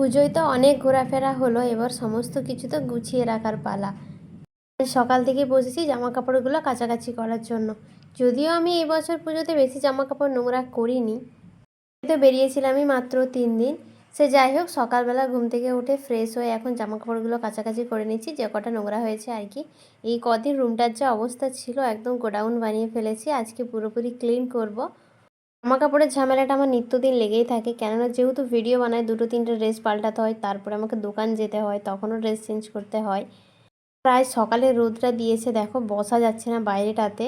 পুজোয় তো অনেক ঘোরাফেরা হলো, এবার সমস্ত কিছু তো গুছিয়ে রাখার পালা। সকাল থেকে বসেছি জামা কাপড়গুলো কাছাকাছি করার জন্য। যদিও আমি এবছর পুজোতে বেশি জামা কাপড় নোংরা করিনি। তো বেরিয়েছিলামই মাত্র তিন দিন। সে যাই হোক, সকালবেলা ঘুম থেকে উঠে ফ্রেশ হয়ে এখন জামা কাপড়গুলো কাছাকাছি করে নিচ্ছি, যে কটা নোংরা হয়েছে আর কি। এই কদিন রুমটার যা অবস্থা ছিল, একদম গোডাউন বানিয়ে ফেলেছি। আজকে পুরোপুরি ক্লিন করব। জামা কাপড়ের ঝামেলাটা আমার নিত্যদিন লেগেই থাকে। কেননা যেহেতু ভিডিও বানায়, দুটো, তিনটে ড্রেস পাল্টাতে হয়, তারপরে আমাকে দোকান যেতে হয়, তখনও ড্রেস চেঞ্জ করতে হয়। প্রায় সকালে রোদটা দিয়েছে, দেখো, বসা যাচ্ছে না বাইরেটাতে।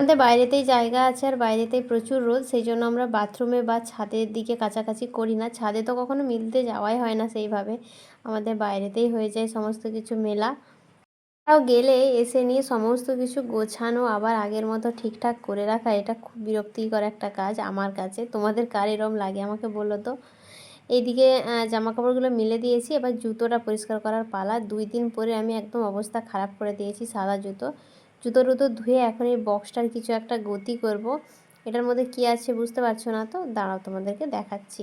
আমাদের বাইরেতেই জায়গা আছে আর বাইরেতেই প্রচুর রোদ সেই জন্য আমরা বাথরুমে বা ছাদের দিকে কাছাকাছি করি না। ছাদে তো কখনো মিলতে যাওয়াই হয় না সেইভাবে। আমাদের বাইরেতেই হয়ে যায় সমস্ত কিছু মেলা। তাও গেলে এসে নিয়ে সমস্ত কিছু গোছানো, আবার আগের মতো ঠিকঠাক করে রাখা, এটা খুব বিরক্তিকর একটা কাজ আমার কাছে। তোমাদের কার এরম লাগে আমাকে বলো তো? এইদিকে জামা কাপড়গুলো মিলে দিয়েছি, এবার জুতোটা পরিষ্কার করার পালা। দুই দিন পরে আমি একদম অবস্থা খারাপ করে দিয়েছি সাদা জুতো। জুতো টুতো ধুয়ে এখন এই বক্সটার কিছু একটা গতি করব। এটার মধ্যে কি আছে বুঝতে পারছ না তো? দাঁড়াও, তোমাদেরকে দেখাচ্ছি।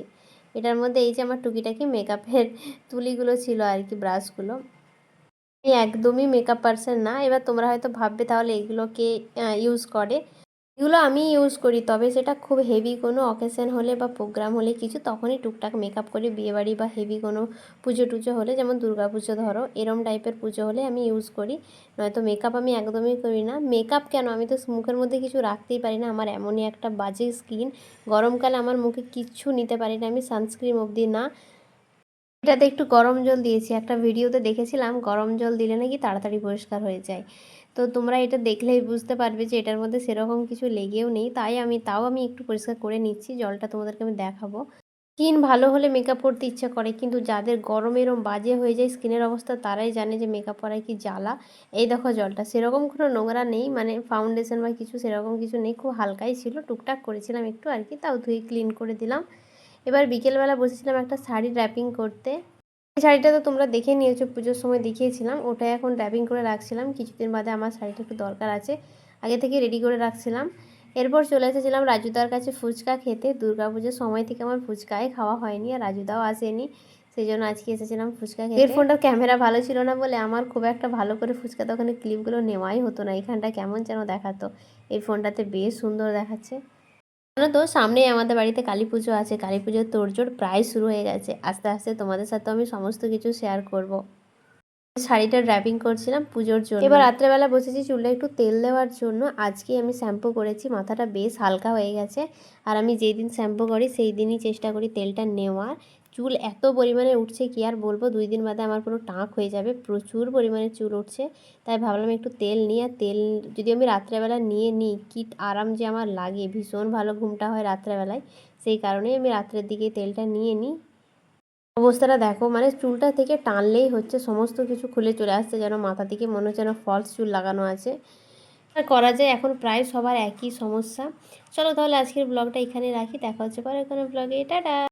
এটার মধ্যে এই যে আমার টুকিটাকি মেকআপের তুলিগুলো ছিল আর কি ব্রাশগুলো আমি একদমই মেকআপ পার্সন না। এবার তোমরা হয়তো ভাববে তাহলে এগুলোকে ইউজ করে। এগুলো আমি ইউজ করি, তবে সেটা খুব হেভি কোনো অকেশন হলে বা প্রোগ্রাম হলে কিছু তখনই টুকটাক মেকআপ করি। বিয়েবাড়ি বা হেভি কোনো পুজো টুজো হলে, যেমন দুর্গা পুজো ধরো, এরম টাইপের পুজো হলে আমি ইউজ করি। নয়তো মেকআপ আমি একদমই করি না। মেকআপ কেন? আমি তো মুখের মধ্যে কিছু রাখতেই পারি না। আমার এমনই একটা বাজে স্কিন গরমকালে আমার মুখে কিচ্ছু নিতে পারি না। আমি সানস্ক্রিন অবধি না। এটাতে একটু গরম জল দিয়েছি। একটা ভিডিওতে দেখেছিলাম, গরম জল দিলে নাকি তাড়াতাড়ি পরিষ্কার হয়ে যায়। তো তোমরা এটা দেখলেই বুঝতে পারবে যে এটার মধ্যে সেরকম কিছু লেগেও নেই। তাই আমি, তাও আমি একটু পরিষ্কার করে নিচ্ছি, জলটা তোমাদেরকে আমি দেখাবো। স্কিন ভালো হলে মেকআপ করতে ইচ্ছা করে, কিন্তু যাদের গরম এরম বাজে হয়ে যায়, স্কিনের অবস্থা, তারাই জানে যে মেকআপ করায় কি জ্বালা। এই দেখো জলটা, সেরকম কোনো নোংরা নেই মানে ফাউন্ডেশন বা কিছু সেরকম কিছু নেই, খুব হালকাই ছিল। টুকটাক করেছিলাম একটু আর কি, তাও ধুয়ে ক্লিন করে দিলাম। এবার বিকেলবেলা বসেছিলাম একটা শাড়ি র্যাপিং করতে। এই শাড়িটা তো তোমরা দেখে নিয়েছো, পুজোর সময় দেখিয়েছিলাম। ওটাই এখন র্যাপিং করে রাখছিলাম। কিছুদিন বাদে আমার শাড়িটা একটু দরকার আছে। আগে থেকে রেডি করে রাখছিলাম। এরপর চলে এসেছিলাম রাজুদার কাছে ফুচকা খেতে। দুর্গা পুজোর সময় থেকে আমার ফুচকাই খাওয়া হয়নি আর রাজুদাও আসেনি। সেই জন্য আজকে এসেছিলাম ফুচকা খেতে। এয়ারফোনটার ক্যামেরা ভালো ছিল না বলে আমার খুব একটা ভালো করে ফুচকা দোকানে ক্লিপগুলো নেওয়াই হতো না। এখানটা কেমন যেন দেখাতো। এই ফোনটাতে বেশ সুন্দর দেখাচ্ছে। তো, সামনেই আমাদের বাড়িতে কালী পুজো আছে। কালী পুজোর তোড়জোড় প্রায় শুরু হয়ে গেছে। আস্তে আস্তে তোমাদের সাথে আমি সমস্ত কিছু শেয়ার করব। শাড়িটা ড্রাইভিং করছিলাম পুজোর জন্য। এবার রাত্রেবেলা বসেছি চুলটা একটু তেল দেওয়ার জন্য। আজকে আমি শ্যাম্পু করেছি। মাথাটা বেশ হালকা হয়ে গেছে। আর আমি যেই দিন শ্যাম্পু করি সেই দিনই চেষ্টা করি তেলটা নেওয়ার। চুল এত পরিমাণে উঠছে কি আর বলব? দুই দিন বাদে আমার পুরো টাঁক হয়ে যাবে, প্রচুর পরিমাণে চুল উঠছে। তাই ভাবলাম একটু তেল নিয়ে আর তেল যদি আমি রাত্রেবেলা নিয়ে নিই, কি আরাম যে আমার লাগে, ভীষণ ভালো ঘুমটা হয় রাত্রেবেলায়। সেই কারণেই আমি রাত্রের দিকে তেলটা নিয়ে নিই। অবস্থাটা দেখো মানে চুলটা থেকে টানলেই হচ্ছে, সমস্ত কিছু খুলে চলে আসছে, যেন মাথা থেকে মনে হচ্ছে যেন ফলস চুল লাগানো আছে। আর করা যায়, এখন প্রায় সবার একই সমস্যা। চলো তাহলে আজকের ব্লগটা এখানে রাখি, দেখা হচ্ছে পরে কোনো ব্লগে টাটা!